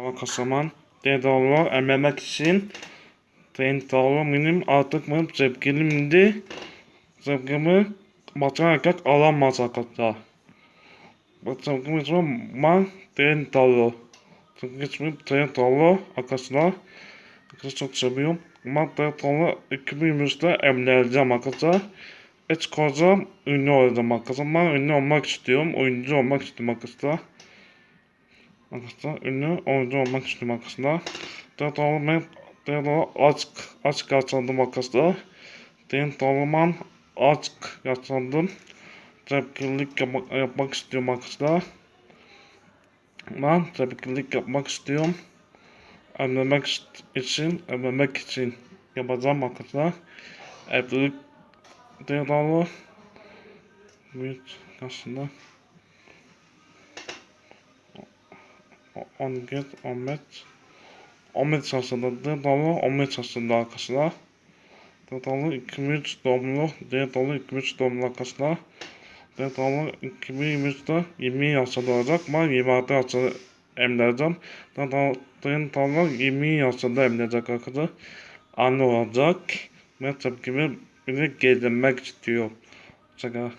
Ama kasaman Dedalo emlemek için Dedalo benim artık benim sevgilimdi. Sevgimi başka erkek alamaz. Bu sevgim ismi ben Dedalo. Sevgim ismi Dedalo arkadaşlar. Arkadaşlar çok seviyorum. Ben Dedalo 2023'te evleneceğim arkadaşlar. Hiç kocam ünlü olacağım arkadaşlar. Ben ünlü olmak istiyorum. Oyuncu olmak istiyorum arkadaşlar. Arkadaşlar ünlü oyuncu olmak istiyorum arkadaşlar. Dedalo ben Dedalo aşk aşk yaşandım arkadaşlar. Dedalo ben aşk yaşandım. Sevgililik yapmak, yapmak istiyorum arkadaşlar. Ben sevgililik yapmak istiyorum. Evlenmek için, evlenmek için yapacağım arkadaşlar. Evlilik Dedalo bir aslında 10 get 15 15 yaşında Dedalo 15 yaşında arkadaşlar. Dedalo 2003 doğumlu Dedalo 2003 doğumlu arkadaşlar. Dedalo 2023'te 20 yaşında olacak. Ben 26 yaşında evleneceğim. Dedalo Dedalo 20 yaşında evlenecek arkadaşlar. Anne olacak. Ki bir de gezinmek istiyor. Hoşçakalın.